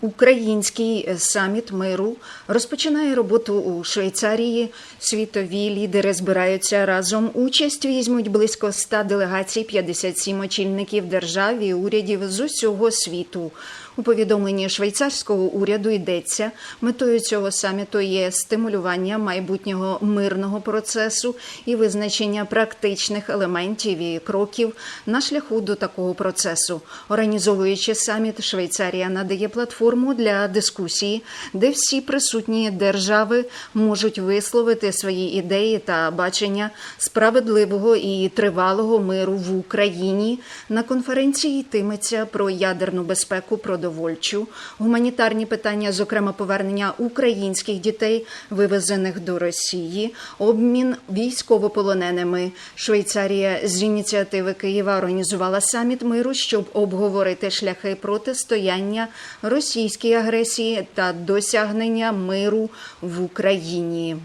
Український саміт миру розпочинає роботу у Швейцарії. Світові лідери збираються разом. Участь візьмуть близько 100 делегацій, 57 очільників держав і урядів з усього світу. У повідомленні швейцарського уряду йдеться метою цього саміту є стимулювання майбутнього мирного процесу і визначення практичних елементів і кроків на шляху до такого процесу. Організовуючи саміт, Швейцарія надає платформу для дискусії, де всі присутні держави можуть висловити свої ідеї та бачення справедливого і тривалого миру в Україні. На конференції йтиметься про ядерну безпеку, продовольчу, гуманітарні питання, зокрема повернення українських дітей, вивезених до Росії, обмін військовополоненими. Швейцарія з ініціативи Києва організувала саміт миру, щоб обговорити шляхи протистояння російській агресії та досягнення миру в Україні.